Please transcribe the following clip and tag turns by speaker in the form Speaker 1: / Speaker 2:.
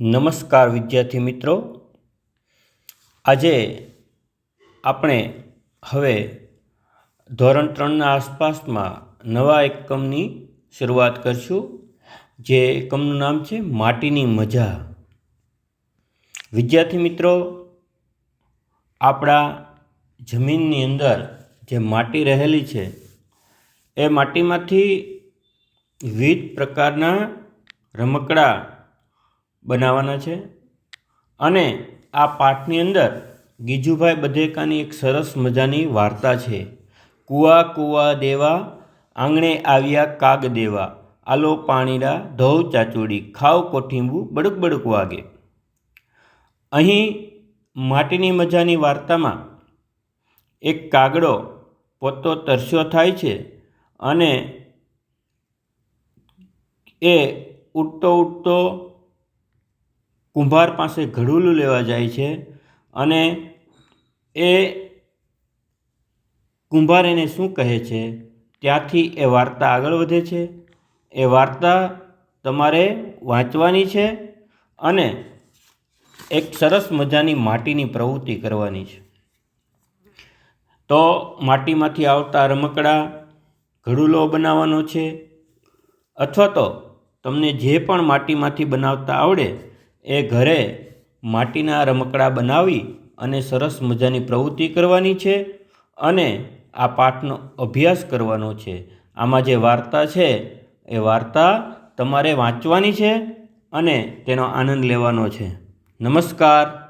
Speaker 1: નમસ્કાર વિદ્યાર્થી મિત્રો. આજે આપણે હવે ધોરણ ત્રણના આસપાસમાં નવા એકમની શરૂઆત કરશું, જે એકમનું નામ છે માટીની મજા. વિદ્યાર્થી મિત્રો, આપણા જમીનની અંદર જે માટી રહેલી છે, એ માટીમાંથી વિવિધ પ્રકારના રમકડા બનાવવાના છે. અને આ પાઠની અંદર ગીજુભાઈ બધેકાની એક સરસ મજાની વાર્તા છે. કુવા કુવા દેવા, આંગણે આવ્યા કાગ દેવા, આલો પાણીડા ધોવ ચાચુડી, ખાવ કોઠીંબુ, બડક બડક વાગે. અહીં માટીની મજાની વાર્તામાં એક કાગડો પોતો તરસ્યો થાય છે અને એ ઉડતો ઉડતો કુંભાર પાસે ઘડુલું લેવા જાય છે અને એ કુંભાર એને શું કહે છે? ત્યાંથી એ વાર્તા આગળ વધે છે. એ વાર્તા તમારે વાંચવાની છે અને એક સરસ મજાની માટીની પ્રવૃત્તિ કરવાની છે. તો માટીમાંથી આવતા રમકડા ઘડુલો બનાવવાનો છે અથવા તો તમને જે પણ માટીમાંથી બનાવતા આવડે એ ઘરે માટીના રમકડા બનાવી અને સરસ મજાની પ્રવૃત્તિ કરવાની છે અને આ પાઠનો અભ્યાસ કરવાનો છે. આમાં જે વાર્તા છે, એ વાર્તા તમારે વાંચવાની છે અને તેનો આનંદ લેવાનો છે. નમસ્કાર.